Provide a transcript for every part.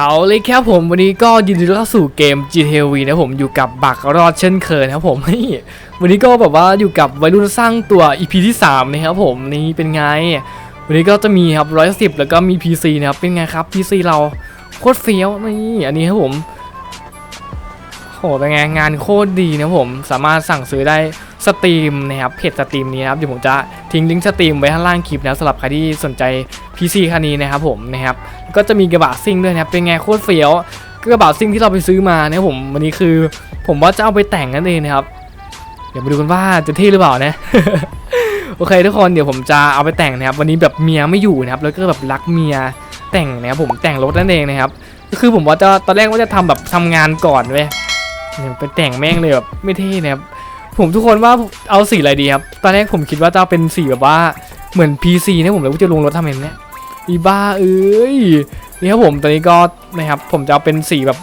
เอาเลยครับผมวันนี้ก็ยินดีต้อนรับสู่เกม GTA V นะผมอยู่กับบักรอดเช่นเคยนะครับผมนี่วันนี้ก็แบบว่าอยู่กับวัยรุ่นสร้างตัว EP ที่3นะครับผมนี่เป็นไง วันนี้ก็จะมีครับร้อยสิบแล้วก็มี PC นะครับเป็นไงครับ PC เราโคตรเฟี้ยวนี่อันนี้ครับผมโหเป็นไงงานโคตรดีนะผมสามารถสั่งซื้อได้ สตรีมนะครับเพจสตรีมนี้นะครับเดี๋ยวผมจะทิ้งลิงก์สตรีมไว้ข้างล่างคลิปนะสำหรับใครที่สนใจ PC คันนี้นะครับผมนะครับก็จะมีกระบะซิ่งด้วยนะครับเป็นไงโคตรเฟี้ยวกระบะซิ่งที่เราไปซื้อมานะครับผมวันนี้คือ ผมว่าจะเอาไปแต่งนั่นเองนะครับเดี๋ยวมาดูกันว่าจะเท่หรือเปล่านะโอเคทุกคนเดี๋ยวผมจะเอาไปแต่งนะครับวันนี้แบบเมียไม่อยู่นะครับแล้วก็แบบรักเมียแต่งนะครับผมแต่งรถนั่นเองนะครับก็คือผมว่าจะตอนแรกว่าจะทำแบบทำงานก่อนเว้ยไปแต่งแม่งเลยแบบไม่เท่นะครับ ผมทุกคนว่าเอาสีอะไรดีครับ ตอนแรกผมคิดว่าจะเป็นสีแบบว่าเหมือน PC นะผมแล้วจะลงรถทำเองเนี่ยอีบ้าเอ้ยนี่ครับผมตอนนี้ก็นะครับผมจะเอาเป็นสีแบบ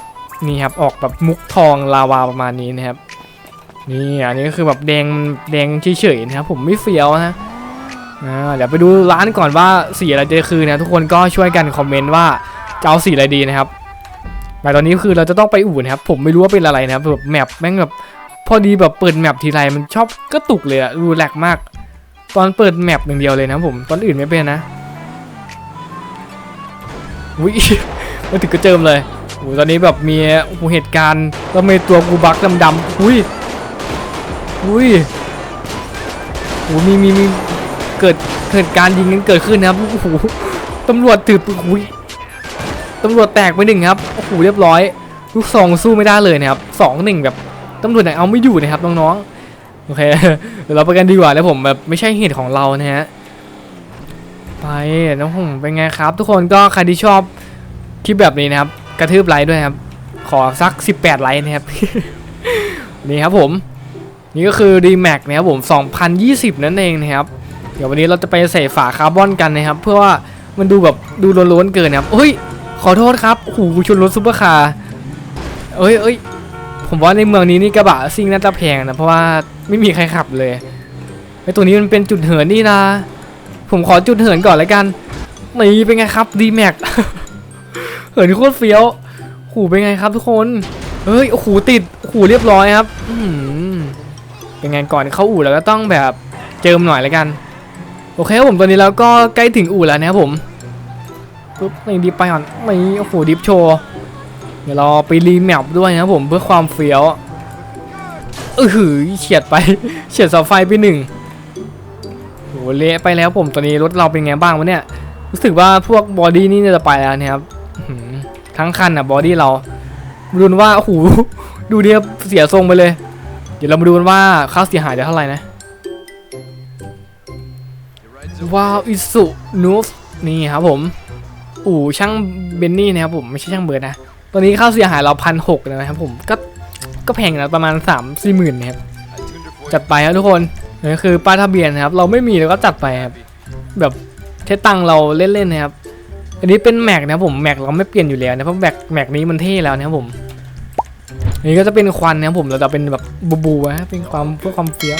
นี่ครับออกแบบมุกทองลาวาประมาณนี้นะครับนี่อันนี้ก็คือแบบแดงแดงเฉยๆนะครับผมไม่เฟี้ยวนะอ่าเดี๋ยวไปดูร้านก่อนว่าสีอะไรจะคือนะทุกคนก็ช่วยกันคอมเมนต์ว่าจะเอาสีอะไรดีนะครับแต่ตอนนี้คือเราจะต้องไปอู่นะครับผมไม่รู้ว่าเป็นอะไรนะครับแบบแมปแม่งแบบ พอดีแบบเปิดแมปทีไรมันชอบกระตุกเลยอะดูแหลกมาก ตอนเปิดแมปอย่งเดียวเลยนะผม ตอนอื่นไม่เป็นนะวิมาถึงก็เจิมเลยโอ้ตอนนี้แบบมีอ้โหเหตุการณ์แล้วมีตัวกูบักดำๆอุ้ยอุ้ยโอ้มีมีมีเกิดเกิดการยิงกันเกิดขึ้นนะครับโอ้โหตำรวจถือปืนอุ้ยตำรวจแตกไปหนึ่งครับโอ้โหเรียบร้อย ลูกซองสู้ไม่ได้เลยนะครับสองหนึ่งแบบ ตำรวจไหนเอาไม่อยู่นะครับน้องๆโอเคเดี๋ยวเราไปกันดีกว่าแล้วผมแบบไม่ใช่เหตุของเรานะฮะไปน้องผมเป็นไงครับ ทุกคนก็ใครที่ชอบคลิปแบบนี้นะครับ กระทืบไลค์ด้วยครับ ขอสัก 18 ไลค์นะครับ นี่ครับผม นี่ก็คือ d m a x นะครับผม 2020 นั่นเองนะครับ เดี๋ยววันนี้เราจะไปใส่ฝาคาร์บอนกันนะครับ เพื่อว่ามันดูแบบดูล้วนๆเกินนะครับเฮ้ย ขอโทษครับโอ้โหกูชนรถซุปเปอร์คาร์เอ้ยเอ้ย ผมว่าในเมืองนี้นี่กระบะซิ่งน่าจะแพงนะเพราะว่าไม่มีใครขับเลยไอตัวนี้มันเป็นจุดเหินนี่นะ ผมขอจุดเหินก่อนแล้วกันนี่เป็นไงครับ d m a x เหินโคตรเฟี้ยวหูเป็นไงครับทุกคนเฮ้ยโอ้โหติดโอ้โหเรียบร้อยครับอืเป็นไงก่อนเข้าอู่แล้วก็ต้องแบบเจิมหน่อยแล้วกัน โอเคครับผมตอนนี้เราก็ใกล้ถึงอู่แล้วนะครับผมปุ๊บนี่ดิฟไปก่อนนี่โอ้โหดิฟโชว์ เดี๋ยวเราไปรีแมปด้วยนะครับผมเพื่อความเฟี้ยวเออหือเฉียดไป เฉียดเสาไฟไปหนึ่งโหเละไปแล้วผมตอนนี้รถเราเป็นไงบ้างวะเนี่ย รู้สึกว่าพวกบอดี้นี่จะไปแล้วนะครับทั้งคันอะบอดี้เราดูว่าโอ้โหดูเนี่ยเสียทรงไปเลย เดี๋ยวเรามาดูกันว่าค่าเสียหายจะเท่าไหร่นะว้าวอิสุนูฟนี่ครับผมอู่ช่างเบนนี่นะครับผมไม่ใช่ช่างเบิร์ดนะ ตอนนี้ค่าเสียหายเราพันหกนะครับผมก็ก็แพงนะประมาณ3ามสี่หมื่นนะครับจัดไปครับทุกคนนี่คือป้ายทะเบียนนะครับ เราไม่มีเราก็จัดไปครับแบบใช้ตังเราเล่นๆนะครับ อันนี้เป็นแม็กนะครับผมแม็กเราไม่เปลี่ยนอยู่แล้วนะเพราะแม็กแม็กนี้มันเท่แล้วนะครับผมอันนี้ก็จะเป็นควันนะครับผมเราจะเป็นแบบบูบูนะเป็นความเพื่อความเฟี้ยว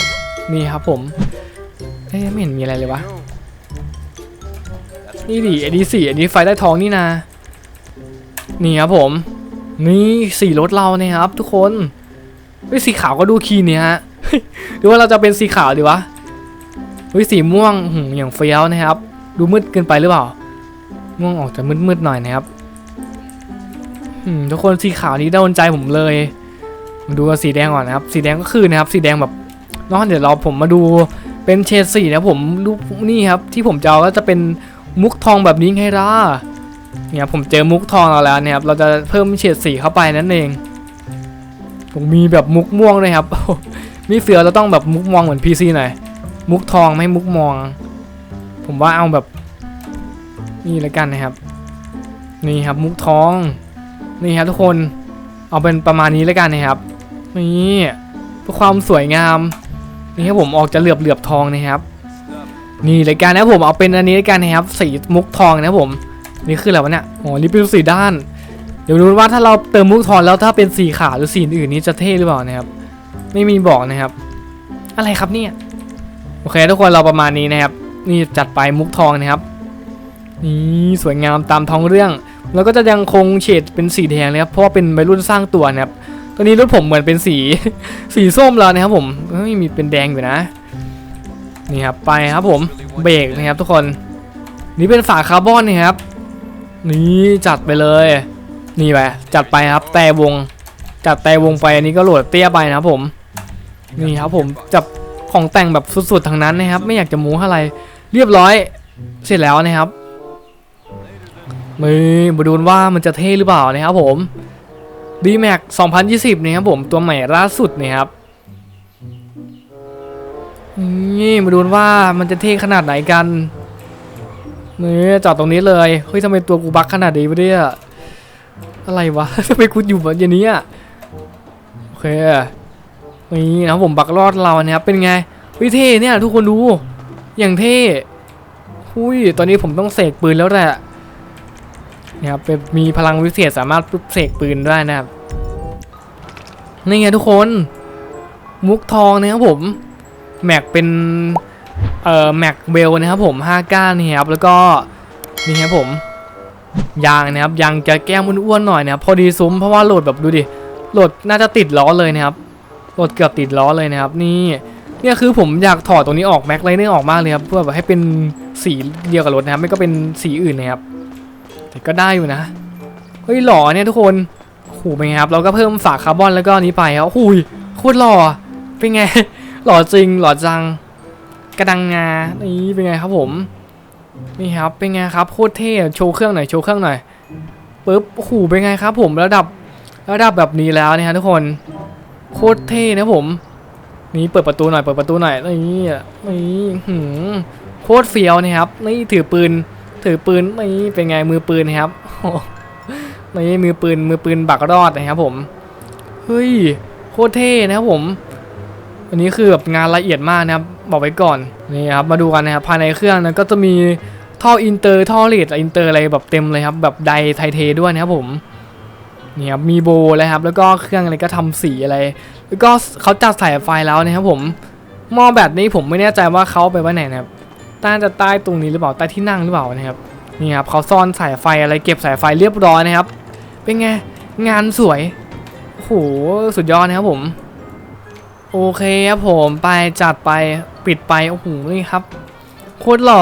นี่ครับผมเอ๊ไม่เห็นมีอะไรเลยวะนี่ดิอันนี้สีอันนี้ไฟได้ทองนี่นะ นี่ครับผม นี่สีรถเราเนี่ยครับ ทุกคนเฮ้ยสีขาวก็ดูคีนเนี่ยฮะหรือว่าเราจะเป็นสีขาวดีวะเฮ้ยสีม่วงหอย่างเฟี้ยวนะครับ ดูมืดเกินไปหรือเปล่า ม่วงออกจะมืดๆหน่อยนะครับอืมทุกคนสีขาวนี้โดนใจผมเลยมาดูกันสีแดงก่อนนะครับ สีแดงก็คือนะครับ สีแดงแบบนอกเดี๋ยวเราผมมาดูเป็นเฉดสีนะผมรูปนี่ครับ ที่ผมจะเอาก็จะเป็นมุกทองแบบนี้ไงล่ะ เนี่ยผมเจอมุกทองเราแล้วนะครับ เราจะเพิ่มเฉดสีเข้าไปนั่นเอง ผมมีแบบมุกม่วงด้วยครับมีเฟียวเราต้องแบบมุกมองเหมือน PC หน่อย มุกทองไม่มุกมอง ผมว่าเอาแบบนี่แล้วกันนะครับ นี่ครับมุกทอง นี่ครับทุกคน เอาเป็นประมาณนี้แล้วกันนะครับ นี่เพื่อความสวยงาม นี่ครับผมออกจะเหลือบเหลือบทองนะครับ นี่รายการนะผมเอาเป็นอันนี้รายการนะครับ สีมุกทองนะผม นี่คืออะไรวะเนี่ยอ๋อนี่เป็นสีด้าน เดี๋ยวดูว่าถ้าเราเติมมุกทองแล้วถ้าเป็นสีขาวหรือสีอื่นนี่จะเท่หรือเปล่านะครับ ไม่มีบอกนะครับ อะไรครับเนี่ย โอเคทุกคนเราประมาณนี้นะครับ นี่จัดไปมุกทองนะครับ นี่สวยงามตามท้องเรื่อง แล้วก็จะยังคงเฉดเป็นสีแดงเลยครับ เพราะว่าเป็นวัยรุ่นสร้างตัวนะครับตอนนี้รถผมเหมือนเป็นสีสีส้มแล้วนะครับผมเฮ้ยมีเป็นแดงอยู่นะ นี่ครับไปครับผมเบรกนะครับทุกคน นี่เป็นฝาคาร์บอนนะครับ นี่จัดไปเลย นี่ไปจัดไปครับ แต่วง จัดแต่วงไปอันนี้ก็โหลดเตี้ยไปนะผม นี่ครับผมจับของแต่งแบบสุดๆทางนั้นนะครับ ไม่อยากจะมูอะไร เรียบร้อย เสร็จแล้วนะครับมือมาดูว่ามันจะเท่หรือเปล่านะครับผม d m a x 2020นะครับผมตัวใหม่ล่าสุดนะครับนี่มาดูว่ามันจะเท่ขนาดไหนกัน นี่จอดตรงนี้เลยเฮ้ยทำไมตัวกูบักขนาดนี้วะเนี่ยอะไรวะทำไมกูอยู่แบบอย่างนี้อะโอเคนี่นะผมบักรอดเราเนะครับเป็นไงวิเท่เนี่ย ทุกคนดูอย่างเท่หุยตอนนี้ผมต้องเสกปืนแล้วแหละนี่ยครับเป็นมีพลังวิเศษสามารถเสกปืนได้นะครับนี่ไงทุกคน มุกทองนะครับผม แม็กเป็น เอ่อแม็กเบลนะครับผม5ก้านนี่ครับแล้วก็นี่ครับผมยางนะครับยางจะแก้มอ้วนๆหน่อยนะครับพอดีซุ้มเพราะว่าโหลดแบบดูดิโหลดน่าจะติดล้อเลยนะครับโหลดเกือบติดล้อเลยนะครับ นี่เนี่ยคือผมอยากถอดตรงนี้ออกแม็กไลเนอร์ออกมากเลยครับเพื่อแบบให้เป็นสีเดียวกับรถนะครับ ไม่ก็เป็นสีอื่นนะครับแต่ก็ได้อยู่นะเฮ้ยหล่อเนี่ยทุกคนโหเป็นไงครับเราก็เพิ่มฝาคาร์บอนแล้วก็นี้ไปครับโอ้โหโคตรหล่อเป็นไงหล่อจริงหล่อจัง กระดังงา นี่เป็นไงครับผม นี่ครับ เป็นไงครับ โคตรเท่ โชว์เครื่องหน่อย โชว์เครื่องหน่อยปึ๊บโอ้โหเป็นไงครับ ผมระดับระดับแบบนี้แล้วนะฮะทุกคน โคตรเท่นะผม นี่เปิดประตูหน่อย เปิดประตูหน่อย นี่อะนี่หืมโคตรเฟี้ยวนะครับ นี่ถือปืน ถือปืน นี่เป็นไงมือปืนนะครับโอ้โหนี่มือปืน มือปืนบักรอดนะครับผม เฮ้ย โคตรเท่นะครับผม อันนี้คือแบบงานละเอียดมากนะครับบอกไว้ก่อนนี่ครับมาดูกันนะครับภายในเครื่องนั้นก็จะมีท่ออินเตอร์ท่อเลดอินเตอร์อะไรแบบเต็มเลยครับแบบไดไทเทด้วยนะครับผมนี่ครับมีโบเลยครับแล้วก็เครื่องอะไรก็ทำสีอะไร แล้วก็เขาจัดสายไฟแล้วนะครับผมหม้อแบบนี้ผมไม่แน่ใจว่าเขาไปไว้ไหนนะครับต้านจะใต้ตรงนี้หรือเปล่าใต้ที่นั่งหรือเปล่านะครับนี่ครับเขาซ่อนสายไฟอะไรเก็บสายไฟเรียบร้อยนะครับ เป็นไงงานสวยโอ้โหสุดยอดนะครับผม โอเคครับผมไปจัดไปปิดไปโอ้โหนี่ครับโคตรหล่อ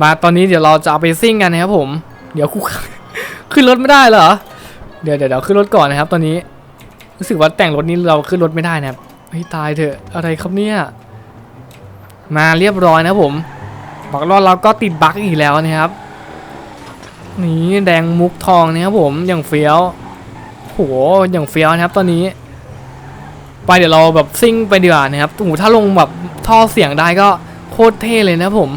มาตอนนี้เดี๋ยวเราจะเอาไปซิ่งกันนะครับผม เดี๋ยวกูขึ้นรถไม่ได้เหรอเดี๋ยวเดี๋ยวเดี๋ยวขึ้นรถก่อนนะครับ ตอนนี้รู้สึกว่าแต่งรถนี้เราขึ้นรถไม่ได้นะครับเฮ้ยตายเถอะอะไรครับเนี่ยมาเรียบร้อยนะครับผมบักรอดเราก็ติดบักอีกแล้วนะครับนี่แดงมุกทองนะครับผมอย่างเฟี้ยวโหอย่างเฟี้ยวนะครับตอนนี้ ไปเดี๋ยวเราแบบซิ่งไปดีกว่านะครับโอ้โหถ้าลงแบบท่อเสียงได้ก็โคตรเท่เลยนะผม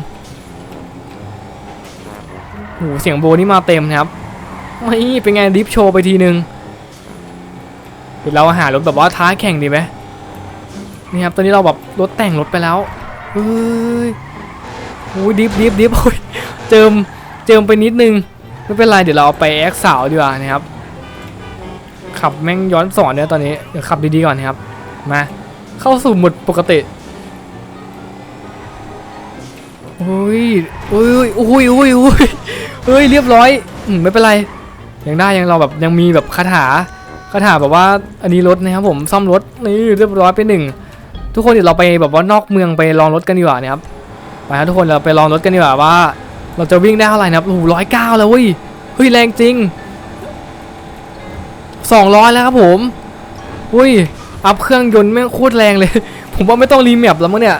โอ้โหเสียงโบนี่มาเต็มนะครับไม่เป็นไงดิฟโชว์ไปทีนึงเดี๋ยวเราหารถแบบว่าท้าแข่งดีไหมนี่ครับตอนนี้เราแบบรถแต่งรถไปแล้วเฮ้ยโอ้ยดิฟดิฟดิฟโอ้ยเจิมเจิมไปนิดนึงไม่เป็นไรเดี๋ยวเราเอาไปแอคสาวดีกว่านะครับขับแม่งย้อนสอนเนี่ยตอนนี้เดี๋ยวขับดีๆก่อนนะครับ มา เข้าสู่หมดปกติโอ้ยโอ้ยโอ้ยโอ้ยโอ้ยเฮ้ยเรียบร้อยอืมไม่เป็นไร ยังได้ยังเราแบบยังมีแบบคาถาคาถาแบบว่าอันนี้รถนะครับผมซ่อมรถนี่เรียบร้อยไปหนึ่งทุกคนเดี๋ยวเราไปแบบว่านอกเมืองไปลองรถกันดีกว่านะครับไปครับทุกคนเราไปลองรถกันดีกว่าว่า เราจะวิ่งได้เท่าไหร่นะครับโอ้โหร้อยเก้าแล้วเว้ยเฮ้ยแรงจริงสองร้อยแล้วครับผมอุ้ย อัพเครื่องยนต์แม่งโคตรแรงเลย ผมว่าไม่ต้องรีแมปแล้วมั้งเนี่ย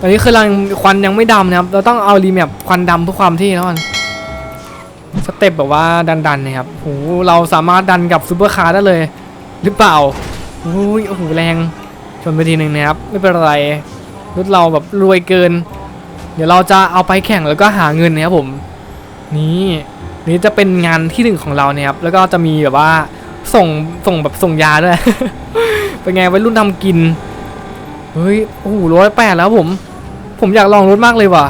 ตอนนี้คือรังควันยังไม่ดำนะครับ เราต้องเอารีแมปควันดำเพื่อความเท่แล้วกันสเต็ปแบบว่าดันๆนะครับโหเราสามารถดันกับซูเปอร์คาร์ได้เลย หรือเปล่าอุ้ยโอ้โหแรงชนไปทีหนึ่งนะครับ ไม่เป็นไรรถเราแบบรวยเกิน เดี๋ยวเราจะเอาไปแข่งแล้วก็หาเงินนะครับผม นี่นี่จะเป็นงานที่หนึ่งของเราเนี่ยครับ แล้วก็จะมีแบบว่าส่งส่งแบบส่งยาด้วย เป็นไงวัยรุ่นทำกิน เฮ้ย โอ้โหร้อยแปดแล้วผม ผมอยากลองรถมากเลยว่ะ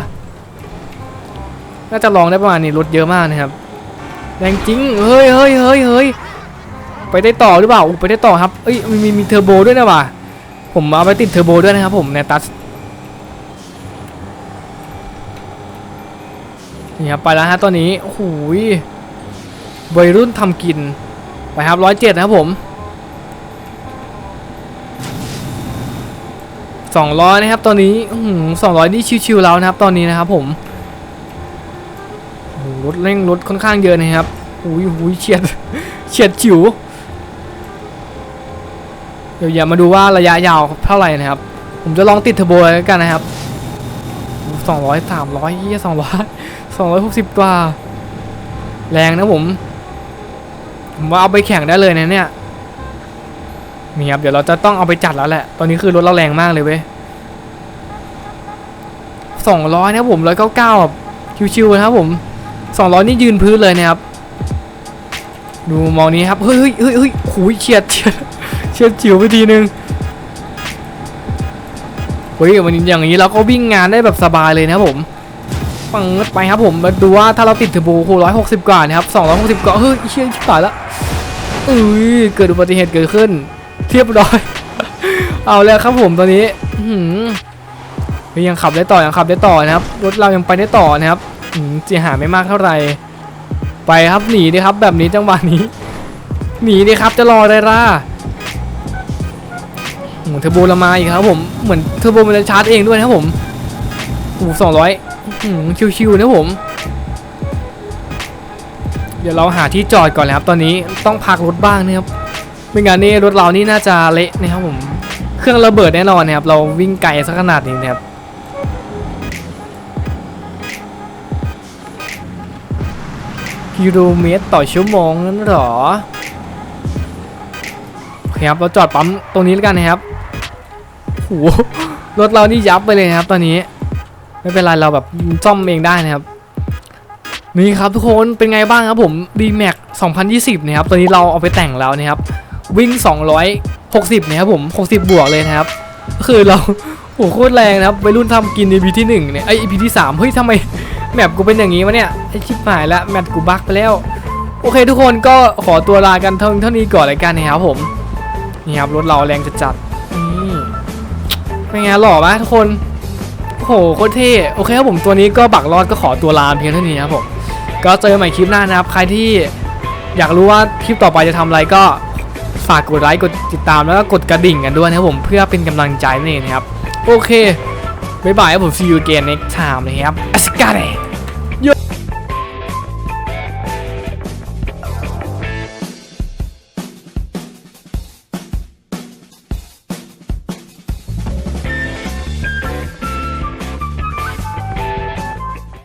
น่าจะลองได้ประมาณนี้รถเยอะมากนะครับ แรงจริง เฮ้ยเฮ้ยเฮ้ยเฮ้ยไปได้ต่อหรือเปล่าไปได้ต่อครับ เอ้ย มีมีมีเทอร์โบด้วยนะว่ะ ผมเอาไปติดเทอร์โบด้วยนะครับผมในตัสนี่ครับไปแล้วฮะตอนนี้โอ้โหยวัยรุ่นทำกิน ไปครับร้อยเจ็ดนะครับผม สองร้อยนะครับตอนนี้สองร้อยนี่ชิวๆแล้วนะครับตอนนี้นะครับผมโหรถเร่งรถค่อนข้างเยอะนะครับอุ้ยอุ้ยเฉียดเฉียดฉิวเดี๋ยวอย่ามาดูว่าระยะยาวเท่าไหร่นะครับ ผมจะลองติดเทอร์โบเลยแล้วกันนะครับสองร้อยสามร้อยยี่สองร้อยสองร้อยหกสิบกว่า แรงนะผม ผมว่าเอาไปแข่งได้เลยนะเนี่ย นี่ครับเดี๋ยวเราจะต้องเอาไปจัดแล้วแหละ ตอนนี้คือรถเราแรงมากเลยเว้ยสองร้อยนะผมร้อยเก้าเก้าแบบชิวๆนะครับผมสองร้อยนี่ยืนพื้นเลยนะครับ ดูมองนี้ครับ เฮ้ยเฮ้ยเฮ้ยเฮ้ยโอ้ยเฉียดเฉียดเฉียดจิ๋วไปทีนึงเฮ้ยวันนี้อย่างนี้เราก็วิ่งงานได้แบบสบายเลยนะครับผมฟังไปครับผมมาดูว่าถ้าเราติดเทอร์โบโหร้อยหกสิบกว่านะครับสองร้อยหกสิบกว่าเฮ้ยเชี่ยชิบหายละเอ้ยเกิดอุบัติเหตุเกิดขึ้น เทียบร้อย เอาแล้วครับผมตอนนี้หือเฮ้ยยังขับได้ต่อยังขับได้ต่อนะครับรถเรายังไปได้ต่อนะครับอืมเสียหายไม่มากเท่าไหร่ไปครับหนีดิครับ แบบนี้จังหวะนี้ หนีดิครับจะรออะไรล่ะโอ้เทอร์โบละมาอีกครับผมเหมือนเทอร์โบมันจะชาร์จเองด้วยนะครับผมโอ้สองร้อยชิวๆนะผม เดี๋ยวเราหาที่จอดก่อนเลยครับ ตอนนี้ต้องพักรถบ้างนะครับ ไม่งั้นนี่รถเรานี่น่าจะเละนะครับผม เครื่องระเบิดแน่นอนนะครับ เราวิ่งไกลสักขนาดนี้นะครับกิโลเมตรต่อชั่วโมงนั้นหรอโอเคครับเราจอดปั๊มตรงนี้แล้วกันนะครับโหรถเรานี่ยับไปเลยนะครับตอนนี้ ไม่เป็นไรเราแบบซ่อมเองได้นะครับ นี่ครับทุกคนเป็นไงบ้างครับผม d m a x 2020 นะครับตัวนี้เราเอาไปแต่งแล้วนะครับ วิ่ง 260 นะครับผม 60 บวกเลยนะครับก็คือเราโหโคตรแรงนะครับไปรุ่นทำกินใน EP ที่1เนี่ยไอ EP ที่ 3 เฮ้ยทำไมแมปกูเป็นอย่างนี้วะเนี่ยไอชิบหายละแมปกูบั๊กไปแล้ว โอเคทุกคนก็ขอตัวลากันเท่าเท่านี้ก่อนเลยกันนะครับผมนี่ครับรถเราแรงจะจัดนี่เป็นไงหล่อไหมทุกคนโอ้โหโคตรเท่โอเคครับผมตัวนี้ก็บักรอดก็ขอตัวลาเพียงเท่านี้นะครับผมก็เจอกันใหม่คลิปหน้านะครับ ใครที่อยากรู้ว่าคลิปต่อไปจะทำอะไรก็ ฝากกดไลค์กดติดตามแล้วก็กดกระดิ่งกันด้วยนะครับผมเพื่อเป็นกำลังใจนี่นเองนะครับ โอเค บ๊ายบายครับผม see you again next time นะครับ a s c a r e